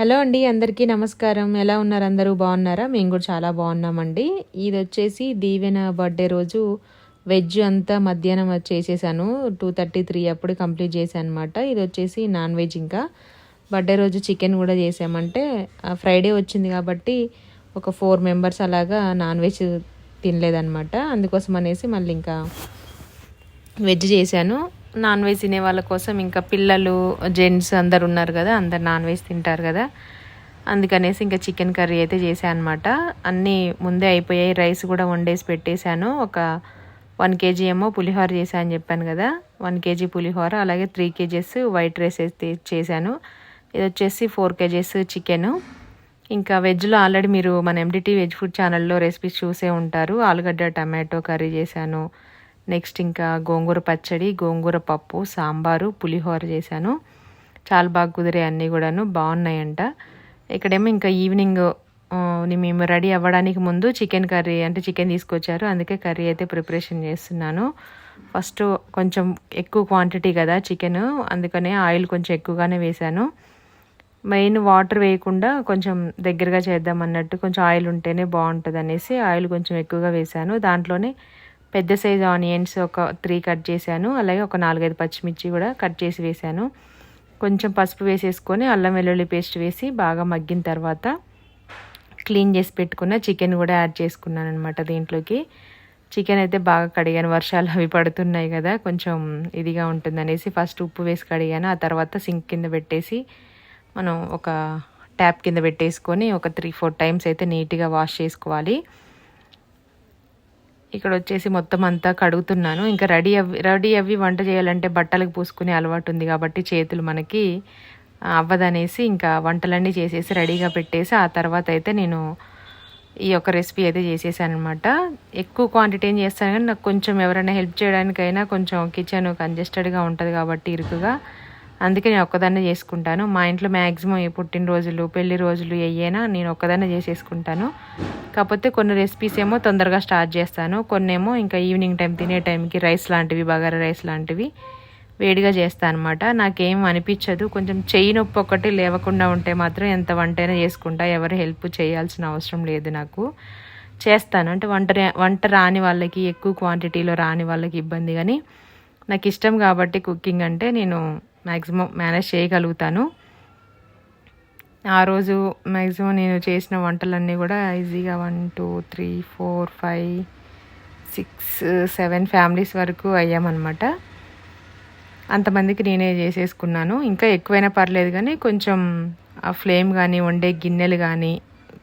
Hello అండి అందరికీ నమస్కారం. ఎలా ఉన్నారు అందరూ? బాగున్నారా? మేము కూడా చాలా బాగున్నామండి. ఇది వచ్చేసి దీవెన బర్త్డే రోజు వెజ్ అంతా మధ్యాహ్నం చేసేసాను. టూ థర్టీ త్రీ అప్పుడు కంప్లీట్ చేశాను అనమాట ఇది వచ్చేసి నాన్ వెజ్ ఇంకా. బర్త్డే రోజు చికెన్ కూడా చేసామంటే ఫ్రైడే వచ్చింది కాబట్టి ఒక ఫోర్ మెంబర్స్ అలాగా నాన్ వెజ్ తినలేదన్నమాట. అందుకోసం అనేసి మళ్ళీ ఇంకా వెజ్ చేశాను. నాన్ వెజ్ తినే వాళ్ళ కోసం ఇంకా పిల్లలు జెంట్స్ అందరు ఉన్నారు కదా అందరు నాన్ వెజ్ తింటారు కదా. అందుకనేసి ఇంకా చికెన్ కర్రీ అయితే చేశాను అనమాట అన్నీ ముందే అయిపోయాయి రైస్ కూడా వండేసి పెట్టేశాను. ఒక వన్ కేజీ ఏమో పులిహోర చేశాను అని చెప్పాను కదా. వన్ కేజీ పులిహోర అలాగే త్రీ కేజెస్ వైట్ రైస్ అయితే చేశాను. ఇది వచ్చేసి ఫోర్ కేజెస్ చికెన్. ఇంకా వెజ్లో ఆల్రెడీ మీరు మన ఎండిటీ వెజ్ ఫుడ్ ఛానల్లో రెసిపీస్ చూసే ఉంటారు. ఆలుగడ్డ టమాటో కర్రీ చేశాను. నెక్స్ట్ ఇంకా గోంగూర పచ్చడి గోంగూర పప్పు సాంబారు పులిహోర చేశాను. చాలా బాగా కుదిరే అన్నీ కూడాను. బాగున్నాయంట. ఇక్కడేమో ఇంకా ఈవినింగ్ మేము రెడీ అవ్వడానికి ముందు చికెన్ కర్రీ అంటే చికెన్ తీసుకొచ్చారు. అందుకే కర్రీ అయితే ప్రిపరేషన్ చేస్తున్నాను. ఫస్ట్ కొంచెం ఎక్కువ క్వాంటిటీ కదా చికెన్. అందుకనే ఆయిల్ కొంచెం ఎక్కువగానే వేశాను. మెయిన్ వాటర్ వేయకుండా కొంచెం దగ్గరగా చేద్దాం అన్నట్టు కొంచెం ఆయిల్ ఉంటేనే బాగుంటుంది అనేసి ఆయిల్ కొంచెం ఎక్కువగా వేశాను. దాంట్లోనే పెద్ద సైజ్ ఆనియన్స్ ఒక త్రీ కట్ చేశాను. అలాగే ఒక నాలుగైదు పచ్చిమిర్చి కూడా కట్ చేసి వేశాను. కొంచెం పసుపు వేసేసుకొని అల్లం వెల్లుల్లి పేస్ట్ వేసి బాగా మగ్గిన తర్వాత క్లీన్ చేసి పెట్టుకున్న చికెన్ కూడా యాడ్ చేసుకున్నాను అనమాట దీంట్లోకి. చికెన్ అయితే బాగా కడిగాను. వర్షాలు అవి పడుతున్నాయి కదా కొంచెం ఇదిగా ఉంటుందనేసి ఫస్ట్ ఉప్పు వేసి కడిగాను. ఆ తర్వాత సింక్ కింద పెట్టేసి మనం ఒక ట్యాప్ కింద పెట్టేసుకొని ఒక త్రీ ఫోర్ టైమ్స్ అయితే నీట్గా వాష్ చేసుకోవాలి. ఇక్కడ వచ్చేసి మొత్తం అంతా కడుగుతున్నాను. ఇంకా రెడీ అవ్వి రెడీ అవ్వి వంట చేయాలంటే బట్టలకు పూసుకునే అలవాటు ఉంది కాబట్టి చేతులు మనకి అవ్వదనేసి ఇంకా వంటలన్నీ చేసేసి రెడీగా పెట్టేసి ఆ తర్వాత అయితే నేను ఈ యొక్క రెసిపీ అయితే చేసేసాను అనమాట ఎక్కువ క్వాంటిటీ ఏం చేస్తాను కానీ నాకు కొంచెం ఎవరైనా హెల్ప్ చేయడానికైనా కొంచెం కిచెన్ కంజెస్టెడ్గా ఉంటుంది కాబట్టి ఇరుకుగా. అందుకే నేను ఒక్కదాన్నే చేసుకుంటాను. మా ఇంట్లో మ్యాక్సిమం ఈ పుట్టినరోజులు పెళ్ళి రోజులు ఏయైనా నేను ఒక్కదాన్నే చేసేసుకుంటాను. కాకపోతే కొన్ని రెసిపీస్ ఏమో తొందరగా స్టార్ట్ చేస్తాను. కొన్ని ఏమో ఇంకా ఈవినింగ్ టైం తినే టైంకి రైస్ లాంటివి బగారా రైస్ లాంటివి వేడిగా చేస్తాను అనమాట నాకేం అనిపించదు. కొంచెం చెయ్యి నొప్పి ఒకటి లేవకుండా ఉంటే మాత్రం ఎంత వంటైనా చేసుకుంటా. ఎవరు హెల్ప్ చేయాల్సిన అవసరం లేదు నాకు. చేస్తాను. అంటే వంట వంట రాని వాళ్ళకి ఎక్కువ క్వాంటిటీలో రాని వాళ్ళకి ఇబ్బంది. కానీ నాకు ఇష్టం కాబట్టి కుకింగ్ అంటే నేను మ్యాక్సిమం మేనేజ్ చేయగలుగుతాను. ఆ రోజు మ్యాక్సిమం నేను చేసిన వంటలన్నీ కూడా ఈజీగా one two three four five six seven families వరకు అయ్యామన్నమాట. అంతమందికి నేనే చేసేసుకున్నాను. ఇంకా ఎక్కువైనా పర్లేదు కానీ కొంచెం ఆ ఫ్లేమ్ కానీ వండే గిన్నెలు కానీ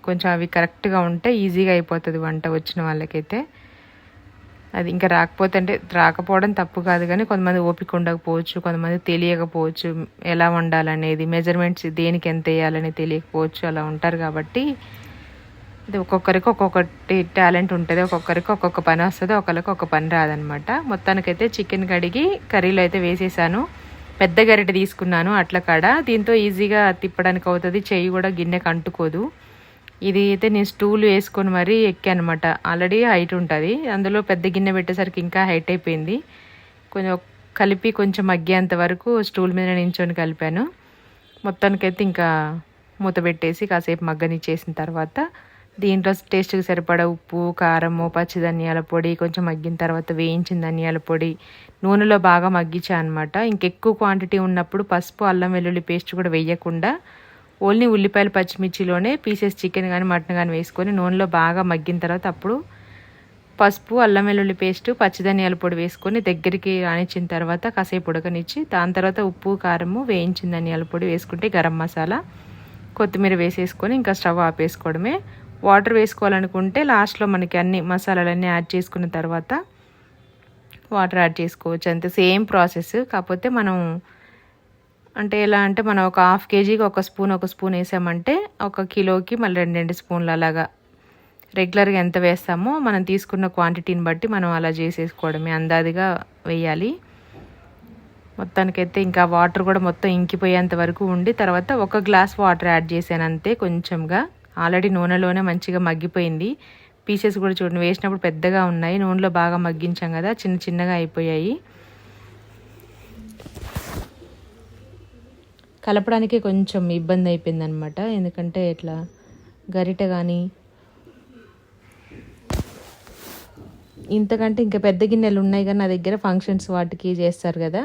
కొంచెం అవి కరెక్ట్గా ఉంటే ఈజీగా అయిపోతుంది వంట వచ్చిన వాళ్ళకైతే. అది ఇంకా రాకపోతే అంటే రాకపోవడం తప్పు కాదు కానీ కొంతమంది ఓపిక ఉండకపోవచ్చు కొంతమంది తెలియకపోవచ్చు ఎలా వండాలనేది మెజర్మెంట్స్ దేనికి ఎంత వేయాలని తెలియకపోవచ్చు అలా ఉంటారు కాబట్టి ఇది ఒక్కొక్కరికి ఒక్కొక్కటి టాలెంట్ ఉంటుంది ఒక్కొక్కరికి ఒక్కొక్క పని వస్తుంది ఒకరికి ఒక పని రాదనమాట. మొత్తానికైతే చికెన్ కడిగి కర్రీలో అయితే వేసేసాను. పెద్ద గరిటె తీసుకున్నాను అట్ల కాడ దీంతో ఈజీగా తిప్పడానికి అవుతుంది చెయ్యి కూడా గిన్నెకి అంటుకోదు. ఇది అయితే నేను స్టూల్ వేసుకొని మరీ ఎక్కానమాట. ఆల్రెడీ హైట్ ఉంటుంది. అందులో పెద్ద గిన్నె పెట్టేసరికి ఇంకా హైట్ అయిపోయింది. కొంచెం కలిపి కొంచెం మగ్గేంత వరకు స్టూల్ మీద నించొని కలిపాను. మొత్తానికైతే ఇంకా మూత పెట్టేసి కాసేపు మగ్గనిచ్చేసిన తర్వాత దీంట్లో టేస్ట్కి సరిపడా ఉప్పు కారము పచ్చి ధనియాల పొడి కొంచెం మగ్గిన తర్వాత వేయించిన ధనియాల పొడి నూనెలో బాగా మగ్గించా అనమాట ఇంకెక్కువ క్వాంటిటీ ఉన్నప్పుడు పసుపు అల్లం వెల్లుల్లి పేస్ట్ కూడా వేయకుండా ఓన్లీ ఉల్లిపాయలు పచ్చిమిర్చిలోనే పీసెస్ చికెన్ కానీ మటన్ కానీ వేసుకొని నూనెలో బాగా మగ్గిన తర్వాత అప్పుడు పసుపు అల్లం వెల్లుల్లి పేస్ట్ పచ్చిధనియాల పొడి వేసుకొని దగ్గరికి రానిచ్చిన తర్వాత కాసేపు ఉడకనిచ్చి దాని తర్వాత ఉప్పు కారము వేయించిన ధనియాల పొడి వేసుకుంటే గరం మసాలా కొత్తిమీర వేసేసుకొని ఇంకా స్టవ్ ఆపేసుకోవడమే. వాటర్ వేసుకోవాలనుకుంటే లాస్ట్లో మనకి అన్ని మసాలాలన్నీ యాడ్ చేసుకున్న తర్వాత వాటర్ యాడ్ చేసుకోవచ్చు. అంతే సేమ్ ప్రాసెస్. కాకపోతే మనం అంటే ఎలా అంటే మనం ఒక హాఫ్ కేజీకి ఒక స్పూన్ ఒక స్పూన్ వేసామంటే ఒక కిలోకి మళ్ళీ రెండు రెండు స్పూన్లు అలాగా రెగ్యులర్గా ఎంత వేస్తామో మనం తీసుకున్న క్వాంటిటీని బట్టి మనం అలా చేసేసుకోవడమే అందాదిగా వేయాలి. మొత్తానికైతే ఇంకా వాటర్ కూడా మొత్తం ఇంకిపోయేంత వరకు ఉండి తర్వాత ఒక గ్లాస్ వాటర్ యాడ్ చేశాను అంతే కొంచెంగా. ఆల్రెడీ నూనెలోనే మంచిగా మగ్గిపోయింది. పీసెస్ కూడా చూడండి వేసినప్పుడు పెద్దగా ఉన్నాయి నూనెలో బాగా మగ్గించాం కదా చిన్న చిన్నగా అయిపోయాయి. కలపడానికి కొంచెం ఇబ్బంది అయిపోయింది అనమాట ఎందుకంటే ఇట్లా గరిట కానీ ఇంతకంటే ఇంకా పెద్ద గిన్నెలు ఉన్నాయి కానీ నా దగ్గర ఫంక్షన్స్ వాటికి చేస్తారు కదా.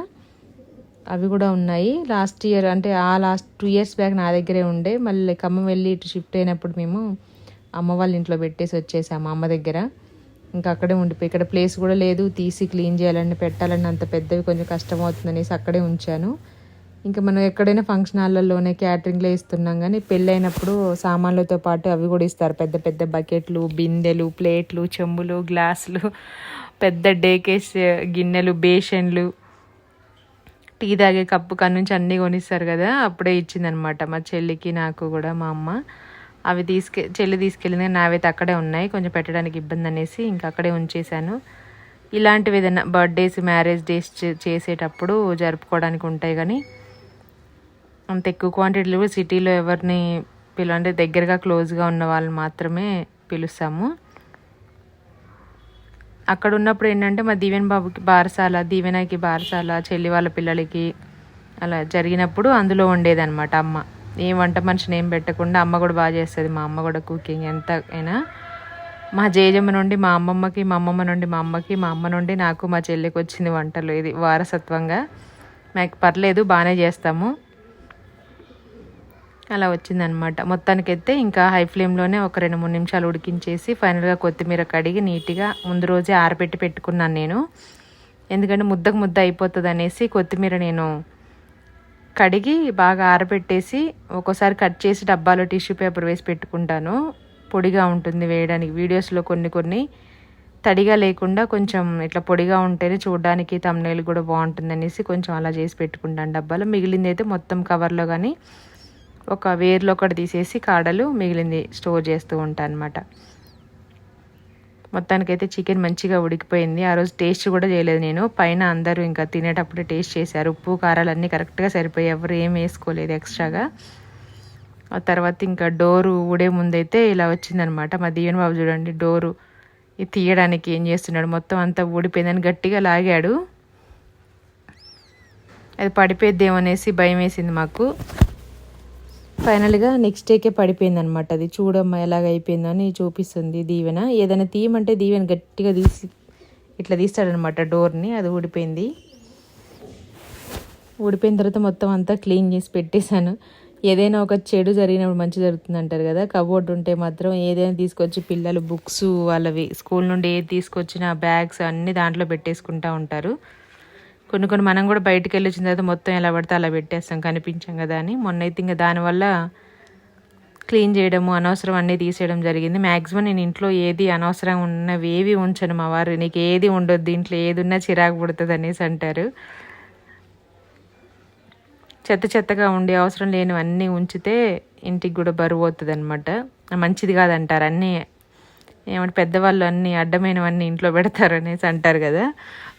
అవి కూడా ఉన్నాయి. లాస్ట్ ఇయర్ అంటే ఆ లాస్ట్ టూ ఇయర్స్ బ్యాక్ నా దగ్గరే ఉండే. మళ్ళీ ఖమ్మం వెళ్ళి ఇటు షిఫ్ట్ అయినప్పుడు మేము అమ్మ వాళ్ళ ఇంట్లో పెట్టేసి వచ్చేసాము అమ్మ దగ్గర. ఇంకా అక్కడే ఉండిపోయి ఇక్కడ ప్లేస్ కూడా లేదు. తీసి క్లీన్ చేయాలని పెట్టాలని అంత పెద్దవి కొంచెం కష్టం అవుతుందనేసి అక్కడే ఉంచాను. ఇంకా మనం ఎక్కడైనా ఫంక్షన్ హాల్లలోనే క్యాటరింగ్లో ఇస్తున్నాం కానీ పెళ్ళైనప్పుడు సామాన్లతో పాటు అవి కూడా ఇస్తారు. పెద్ద పెద్ద బకెట్లు బిందెలు ప్లేట్లు చెంబులు గ్లాసులు పెద్ద డేకేస్ గిన్నెలు బేషన్లు. టీ తాగే కప్పు నుంచి అన్నీ కొనిస్తారు కదా అప్పుడే ఇచ్చిందనమాట మా చెల్లికి నాకు కూడా మా అమ్మ. అవి తీసుకె చెల్లి తీసుకెళ్ళింది నావైతే అక్కడే ఉన్నాయి. కొంచెం పెట్టడానికి ఇబ్బంది అనేసి ఇంకా అక్కడే ఉంచేశాను. ఇలాంటివి ఏదైనా బర్త్డేస్ మ్యారేజ్ డేస్ చేసేటప్పుడు జరుపుకోవడానికి ఉంటాయి కానీ అంత ఎక్కువ క్వాంటిటీలో సిటీలో ఎవరిని పిలు అంటే దగ్గరగా క్లోజ్గా ఉన్న వాళ్ళు మాత్రమే పిలుస్తాము. అక్కడ ఉన్నప్పుడు ఏంటంటే మా దీవెన్ బాబుకి బారసాల దీవెనకి బారసాల చెల్లి వాళ్ళ పిల్లలకి అలా జరిగినప్పుడు అందులో ఉండేదన్నమాట అమ్మ. ఏం వంట మనిషిని ఏం పెట్టకుండా అమ్మ కూడా బాగా చేస్తుంది. మా అమ్మ కూడా కుకింగ్ ఎంత అయినా. మా జేజమ్మ నుండి మా అమ్మమ్మకి మా అమ్మమ్మ నుండి మా అమ్మకి మా అమ్మ నుండి నాకు మా చెల్లికి వచ్చింది వంటలు. ఇది వారసత్వంగా. మాకు పర్లేదు బాగానే చేస్తాము. అలా వచ్చిందనమాట. మొత్తానికైతే ఇంకా హై ఫ్లేమ్లోనే ఒక రెండు మూడు నిమిషాలు ఉడికించేసి ఫైనల్గా కొత్తిమీర కడిగి నీట్గా ముందు రోజే ఆరబెట్టి పెట్టుకున్నాను నేను. ఎందుకంటే ముద్దకు ముద్ద అయిపోతుంది అనేసి కొత్తిమీర నేను కడిగి బాగా ఆరబెట్టేసి ఒక్కోసారి కట్ చేసి డబ్బాలో టిష్యూ పేపర్ వేసి పెట్టుకుంటాను. పొడిగా ఉంటుంది వేయడానికి. వీడియోస్లో కొన్ని కొన్ని తడిగా లేకుండా కొంచెం ఇట్లా పొడిగా ఉంటేనే చూడడానికి తమ్నేలు కూడా బాగుంటుంది అనేసి కొంచెం అలా చేసి పెట్టుకుంటాను డబ్బాలో. మిగిలింది అయితే మొత్తం కవర్లో కానీ ఒక వేర్లో ఒకటి తీసేసి కాడలు మిగిలింది స్టోర్ చేస్తూ ఉంటాను అనమాట మొత్తానికైతే చికెన్ మంచిగా ఉడికిపోయింది. ఆ రోజు టేస్ట్ కూడా చేయలేదు నేను. పైన అందరూ ఇంకా తినేటప్పుడు టేస్ట్ చేశారు. ఉప్పు కారాలు అన్నీ కరెక్ట్గా సరిపోయి ఎవరు ఏం వేసుకోలేదు ఎక్స్ట్రాగా. ఆ తర్వాత ఇంకా డోరు ఊడే ముందైతే ఇలా వచ్చిందనమాట మా దీవెన బాబు చూడండి డోరు ఇది తీయడానికి ఏం చేస్తున్నాడు? మొత్తం అంతా ఊడిపోయిందని గట్టిగా లాగాడు. అది పడిపోయిద్దేమనేసి భయం వేసింది మాకు. ఫైనల్గా నెక్స్ట్ డేకే పడిపోయింది అనమాట అది. చూడమ్మా ఎలాగ అయిపోయిందని చూపిస్తుంది దీవెన. ఏదైనా తీయమంటే దీవెన గట్టిగా తీసి ఇట్లా తీస్తాడనమాట డోర్ని అది ఊడిపోయింది. ఊడిపోయిన తర్వాత మొత్తం అంతా క్లీన్ చేసి పెట్టేశాను. ఏదైనా ఒక చెడు జరిగినప్పుడు మంచి జరుగుతుంది అంటారు కదా కబోర్డ్ ఉంటే మాత్రం ఏదైనా తీసుకొచ్చి పిల్లలు బుక్స్ వాళ్ళవి స్కూల్ నుండి ఏది తీసుకొచ్చిన బ్యాగ్స్ అన్నీ దాంట్లో పెట్టేసుకుంటూ ఉంటారు. కొన్ని కొన్ని మనం కూడా బయటికి వెళ్ళి వచ్చిన తర్వాత మొత్తం ఎలా పడితే అలా పెట్టేస్తాం కనిపించాం కదా అని. మొన్న అయితే ఇంకా దానివల్ల క్లీన్ చేయడము అనవసరం అన్నీ తీసేయడం జరిగింది. మ్యాక్సిమం నేను ఇంట్లో ఏది అనవసరం ఉన్నవి ఏవి ఉంచను మా వారు. నీకు ఏది ఉండొద్దు ఇంట్లో ఏది ఉన్నా చిరాకు పుడుతుంది అనేసి అంటారు. చెత్త చెత్తగా ఉండి అవసరం లేనివన్నీ ఉంచితే ఇంటికి కూడా బరువు అవుతుంది అనమాట మంచిది కాదంటారు. అన్నీ ఏమంటే పెద్దవాళ్ళు అన్నీ అడ్డమైనవన్నీ ఇంట్లో పెడతారు అనేసి అంటారు కదా.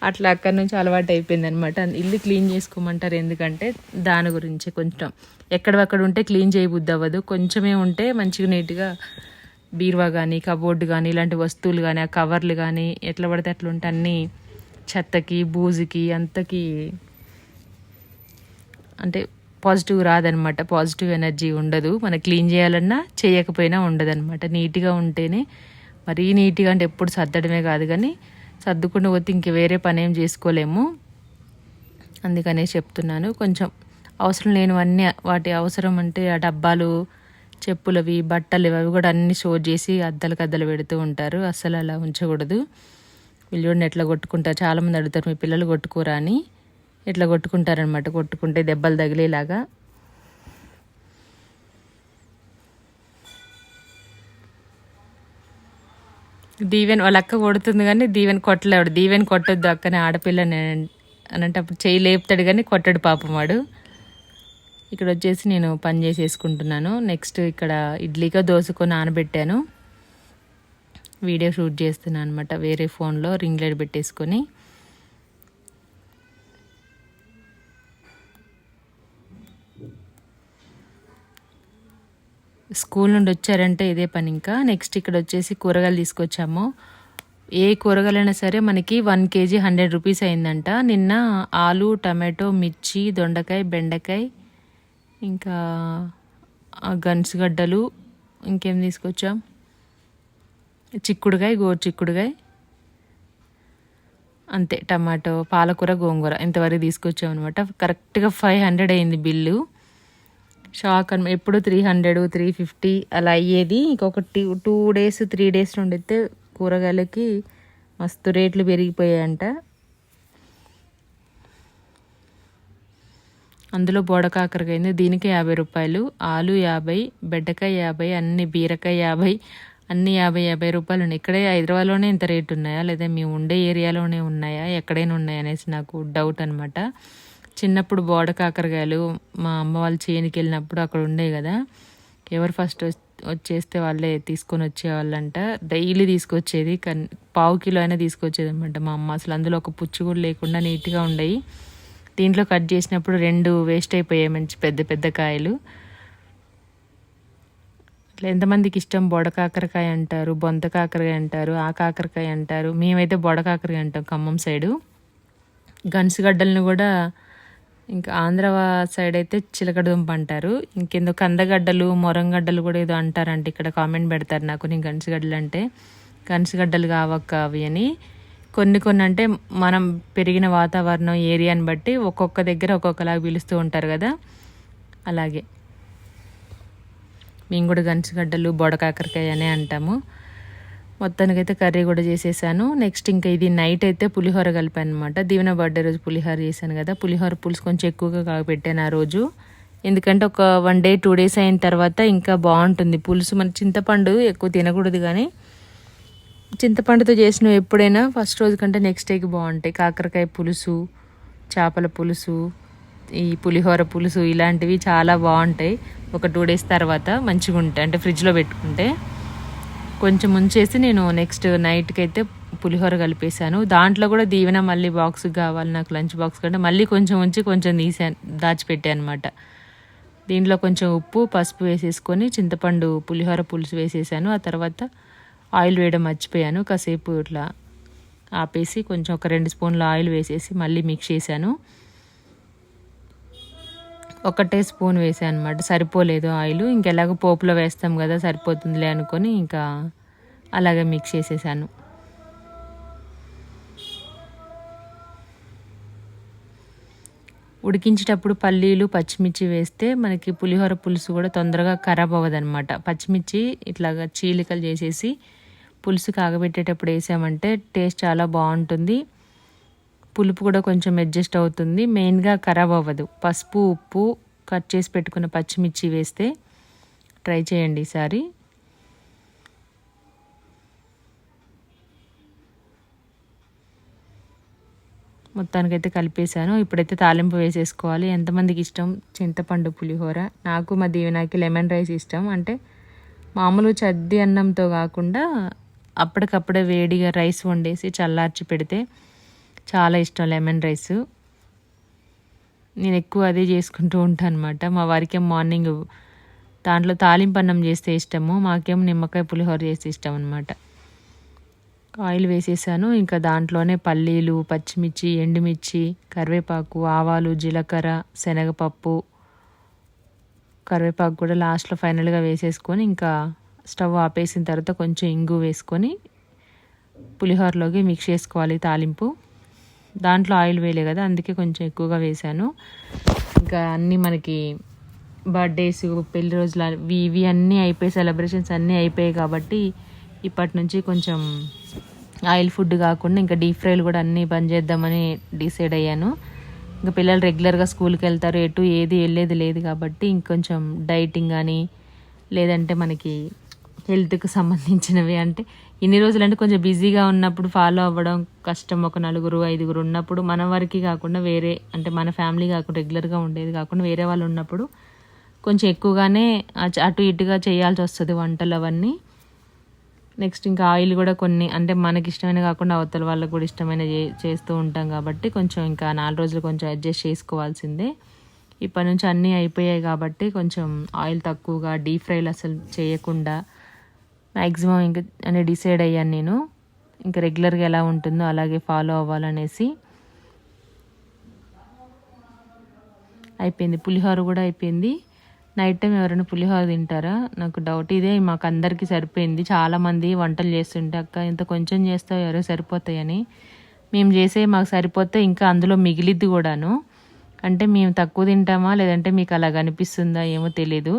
అట్లా అక్కడి నుంచి అలవాటు అయిపోయింది అనమాట ఇల్లు క్లీన్ చేసుకోమంటారు ఎందుకంటే దాని గురించి కొంచెం. ఎక్కడక్కడ ఉంటే క్లీన్ చేయబుద్ది అవ్వదు కొంచెమే ఉంటే మంచిగా నీట్గా బీరువా కానీ కబోర్డు కానీ ఇలాంటి వస్తువులు కానీ ఆ కవర్లు కానీ ఎట్లా పడితే అట్లా ఉంటే అన్నీ చెత్తకి బూజుకి అంతకి అంటే పాజిటివ్ రాదనమాట పాజిటివ్ ఎనర్జీ ఉండదు. మనం క్లీన్ చేయాలన్నా చేయకపోయినా ఉండదనమాట నీట్గా ఉంటేనే మరీ నీట్గా అంటే ఎప్పుడు సర్దడమే కాదు కానీ సర్దుకుండా పోతే ఇంక వేరే పని ఏం చేసుకోలేము. అందుకనే చెప్తున్నాను. కొంచెం అవసరం లేనివన్నీ వాటి అవసరం అంటే ఆ డబ్బాలు చెప్పులవి బట్టలు అవి కూడా అన్నీ షో చేసి అద్దలు కద్దలు పెడుతూ ఉంటారు. అస్సలు అలా ఉంచకూడదు. వీళ్ళు ఎట్లా కొట్టుకుంటారు. చాలామంది అడుగుతారు మీ పిల్లలు కొట్టుకోరా అని. ఎట్లా కొట్టుకుంటారనమాట కొట్టుకుంటే దెబ్బలు తగిలేలాగా. దీవెన్ వాళ్ళ అక్క కొడుతుంది కానీ దీవెన్ కొట్టలేడు దీవెన్ కొట్టొద్దు అక్కనే ఆడపిల్లని అని అంటే అప్పుడు చేయి లేపుతాడు కానీ కొట్టడు పాపం వాడు. ఇక్కడ వచ్చేసి నేను పని చేసేసుకుంటున్నాను. నెక్స్ట్ ఇక్కడ ఇడ్లీగా దోసుకొని నానబెట్టాను. వీడియో షూట్ చేస్తున్నాను అనమాట వేరే ఫోన్లో రింగ్ లైట్ పెట్టేసుకొని. స్కూల్ నుండి వచ్చారంటే ఇదే పని ఇంకా. నెక్స్ట్ ఇక్కడ వచ్చేసి కూరగాయలు తీసుకొచ్చాము. ఏ కూరగాయలైనా సరే మనకి వన్ కేజీ హండ్రెడ్ రూపీస్ అయిందంట. నిన్న ఆలు టమాటో మిర్చి దొండకాయ బెండకాయ ఇంకా గన్సుగడ్డలు గడ్డలు ఇంకేం తీసుకొచ్చాం? చిక్కుడుగాయ గోరు చిక్కుడుగాయ అంతే. టమాటో పాలకూర గోంగూర ఇంతవరకు తీసుకొచ్చాం అనమాట కరెక్ట్గా ఫైవ్ హండ్రెడ్ అయింది బిల్లు. షాక్ అని ఎప్పుడు త్రీ హండ్రెడ్ త్రీ ఫిఫ్టీ అలా అయ్యేది. ఇంకొక two two days three days నుండి కూరగాయలకి మస్తు రేట్లు పెరిగిపోయాయంట. అందులో బోడకాకరకాయ దీనికి యాభై రూపాయలు. ఆలు యాభై బెండకాయ యాభై అన్ని బీరకాయ యాభై అన్ని యాభై యాభై రూపాయలు ఉన్నాయి. ఇక్కడే హైదరాబాద్లోనే ఇంత రేటు ఉన్నాయా? లేదా మేము ఉండే ఏరియాలోనే ఉన్నాయా? ఎక్కడైనా ఉన్నాయనేసి నాకు డౌట్ అనమాట చిన్నప్పుడు బోడ కాకరకాయలు మా అమ్మ వాళ్ళు చేనికి వెళ్ళినప్పుడు అక్కడ ఉండే కదా. ఎవరు ఫస్ట్ వచ్చేస్తే వాళ్ళే తీసుకొని వచ్చేవాళ్ళంట. డైలీ తీసుకొచ్చేది. కానీ పావు కిలో అయినా తీసుకొచ్చేది అనమాట మా అమ్మ. అసలు అందులో ఒక పుచ్చు కూడా లేకుండా నీట్గా ఉండేవి దీంట్లో కట్ చేసినప్పుడు రెండు వేస్ట్ అయిపోయాయి మంచి పెద్ద పెద్ద కాయలు. ఇట్లా ఎంతమందికి ఇష్టం? బొడ కాకరకాయ అంటారు బొంత కాకరకాయ అంటారు ఆ కాకరకాయ అంటారు. మేమైతే బొడ కాకరకాయ అంటాం ఖమ్మం సైడు. గన్సుగడ్డలను కూడా ఇంకా ఆంధ్ర సైడ్ అయితే చిలకడ దుంప అంటారు. ఇంకెందుకు కందగడ్డలు మొరంగడ్డలు కూడా ఏదో అంటారంట ఇక్కడ కామెంట్ పెడతారు నాకు నేను గన్సుగడ్డలు అంటే. గన్సుగడ్డలు కావక్క అవి అని. కొన్ని కొన్ని అంటే మనం పెరిగిన వాతావరణం ఏరియాని బట్టి ఒక్కొక్క దగ్గర ఒక్కొక్కలాగా పిలుస్తూ ఉంటారు కదా. అలాగే. మేము కూడా గంచగడ్డలు బొడకాకరకాయ అనే అంటాము. మొత్తానికైతే కర్రీ కూడా చేసేసాను. నెక్స్ట్ ఇంకా ఇది నైట్ అయితే పులిహోర కలిపాను అనమాట దీవెన బర్త్డే రోజు పులిహోర చేశాను కదా. పులిహోర పులుసు కొంచెం ఎక్కువగా కాగపెట్టాను ఆ రోజు. ఎందుకంటే ఒక వన్ డే టూ డేస్ అయిన తర్వాత ఇంకా బాగుంటుంది. పులుసు మన చింతపండు ఎక్కువ తినకూడదు కానీ చింతపండుతో చేసిన ఎప్పుడైనా ఫస్ట్ రోజు కంటే నెక్స్ట్ డేకి బాగుంటాయి. కాకరకాయ పులుసు చేపల పులుసు ఈ పులిహోర పులుసు ఇలాంటివి చాలా బాగుంటాయి. ఒక టూ డేస్ తర్వాత మంచిగా ఉంటాయి అంటే ఫ్రిడ్జ్లో పెట్టుకుంటే. కొంచెం ఉంచేసి నేను నెక్స్ట్ నైట్కి అయితే పులిహోర కలిపేశాను. దాంట్లో కూడా దీవెన మళ్ళీ బాక్స్ కావాలి నాకు లంచ్ బాక్స్ కంటే మళ్ళీ కొంచెం ఉంచి కొంచెం తీసాను దాచిపెట్టాను అనమాట దీంట్లో కొంచెం ఉప్పు పసుపు వేసేసుకొని చింతపండు పులిహోర పులుసు వేసేసాను. ఆ తర్వాత ఆయిల్ వేయడం మర్చిపోయాను. కాసేపు ఇట్లా ఆపేసి కొంచెం ఒక రెండు స్పూన్ల ఆయిల్ వేసేసి మళ్ళీ మిక్స్ చేశాను. ఒకటే స్పూన్ వేసాను అనమాట సరిపోలేదు ఆయిల్. ఇంకెలాగో పోపులో వేస్తాం కదా సరిపోతుందిలే అనుకొని ఇంకా అలాగే మిక్స్ చేసేసాను. ఉడికించేటప్పుడు పల్లీలు పచ్చిమిర్చి వేస్తే మనకి పులిహోర పులుసు కూడా తొందరగా ఖరాబ్ అవ్వదన్నమాట. పచ్చిమిర్చి ఇట్లాగా చీలికలు చేసేసి పులుసు కాగబెట్టేటప్పుడు వేసామంటే టేస్ట్ చాలా బాగుంటుంది. పులుపు కూడా కొంచెం అడ్జస్ట్ అవుతుంది. మెయిన్గా ఖరాబ్ అవ్వదు పసుపు ఉప్పు కట్ చేసి పెట్టుకున్న పచ్చిమిర్చి వేస్తే ట్రై చేయండి ఈసారి. మొత్తానికైతే కలిపేశాను. ఇప్పుడైతే తాలింపు వేసేసుకోవాలి. ఎంతమందికి ఇష్టం? చింతపండు పులిహోర. నాకు మా దీవెనాకి లెమన్ రైస్ ఇష్టం. అంటే మామూలు చద్ది అన్నంతో కాకుండా అప్పటికప్పుడే వేడిగా రైస్ వండేసి చల్లార్చి పెడితే చాలా ఇష్టం లెమన్ రైస్. నేను ఎక్కువ అదే చేసుకుంటూ ఉంటాను అనమాట మా వారికి మార్నింగ్ దాంట్లో తాలింపు అన్నం చేస్తే ఇష్టము మాకేమో నిమ్మకాయ పులిహోర చేస్తే ఇష్టం అనమాట ఆయిల్ వేసేసాను. ఇంకా దాంట్లోనే పల్లీలు పచ్చిమిర్చి ఎండుమిర్చి కరివేపాకు ఆవాలు జీలకర్ర శనగపప్పు కరివేపాకు కూడా లాస్ట్లో ఫైనల్గా వేసేసుకొని ఇంకా స్టవ్ ఆపేసిన తర్వాత కొంచెం ఇంగు వేసుకొని పులిహోరలోకి మిక్స్ చేసుకోవాలి తాలింపు. దాంట్లో ఆయిల్ వేయలే కదా అందుకే కొంచెం ఎక్కువగా వేశాను. ఇంకా అన్నీ మనకి బర్త్డేస్ పెళ్ళి రోజులు అవి ఇవి అన్నీ అయిపోయి సెలబ్రేషన్స్ అన్నీ అయిపోయాయి కాబట్టి ఇప్పటి నుంచి కొంచెం ఆయిల్ ఫుడ్ కాకుండా ఇంకా డీప్ ఫ్రైలు కూడా అన్నీ బంద్ చేద్దామని డిసైడ్ అయ్యాను. ఇంకా పిల్లలు రెగ్యులర్గా స్కూల్కి వెళ్తారు ఎటు ఏది వెళ్ళేది లేదు కాబట్టి ఇంకొంచెం డైటింగ్ కానీ లేదంటే మనకి హెల్త్కి సంబంధించినవి అంటే ఇన్ని రోజులు అంటే కొంచెం బిజీగా ఉన్నప్పుడు ఫాలో అవ్వడం కష్టం. ఒక నలుగురు ఐదుగురు ఉన్నప్పుడు మన వారికి కాకుండా వేరే అంటే మన ఫ్యామిలీ కాకుండా రెగ్యులర్గా ఉండేది కాకుండా వేరే వాళ్ళు ఉన్నప్పుడు కొంచెం ఎక్కువగానే అటు ఇటుగా చేయాల్సి వస్తుంది వంటలు అవన్నీ. నెక్స్ట్ ఇంకా ఆయిల్ కూడా కొన్ని అంటే మనకి ఇష్టమైన కాకుండా అవతల వాళ్ళకి కూడా ఇష్టమైన చేస్తూ ఉంటాం కాబట్టి కొంచెం ఇంకా నాలుగు రోజులు కొంచెం అడ్జస్ట్ చేసుకోవాల్సిందే. ఇప్పటి నుంచి అన్నీ అయిపోయాయి కాబట్టి కొంచెం ఆయిల్ తక్కువగా డీప్ ఫ్రైలు అసలు చేయకుండా మ్యాక్సిమం ఇంకా అని డిసైడ్ అయ్యాను నేను. ఇంకా రెగ్యులర్గా ఎలా ఉంటుందో అలాగే ఫాలో అవ్వాలనేసి. అయిపోయింది. పులిహోర కూడా అయిపోయింది. నైట్ టైం ఎవరైనా పులిహోర తింటారా? నాకు డౌట్. ఇదే మాకు అందరికీ సరిపోయింది. చాలామంది వంటలు చేస్తుంటే అక్క ఇంత కొంచెం చేస్తావు ఎవరో సరిపోతాయని. మేము చేసే మాకు సరిపోతే ఇంకా అందులో మిగిలిద్ది కూడాను. అంటే మేము తక్కువ తింటామా? లేదంటే మీకు అలా అనిపిస్తుందా? ఏమో తెలీదు.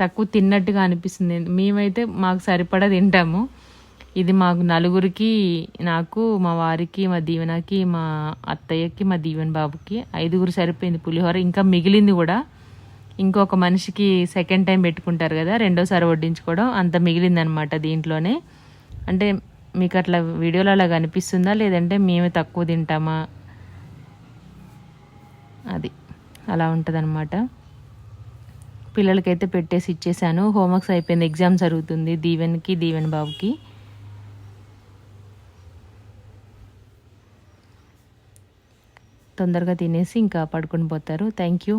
తక్కువ తిన్నట్టుగా అనిపిస్తుంది. మేమైతే మాకు సరిపడా తింటాము. ఇది మాకు నలుగురికి నాకు మా వారికి మా దీవెనకి మా అత్తయ్యకి మా దీవెన బాబుకి ఐదుగురు సరిపోయింది పులిహోర. ఇంకా మిగిలింది కూడా ఇంకొక మనిషికి సెకండ్ టైం పెట్టుకుంటారు కదా రెండోసారి వడ్డించుకోవడం అంత మిగిలిందనమాట దీంట్లోనే. అంటే మీకు అట్లా వీడియోలో అలా కనిపిస్తుందా? లేదంటే మేమే తక్కువ తింటామా? అది అలా ఉంటుంది పిల్లలకైతే పెట్టేసి ఇచ్చేసాను హోంవర్క్స్ అయిపోయింది. ఎగ్జామ్స్ జరుగుతుంది. దీవెన్కి దీవెన్ బాబుకి. తొందరగా తినేసి ఇంకా పడుకొని పోతారు. Thank you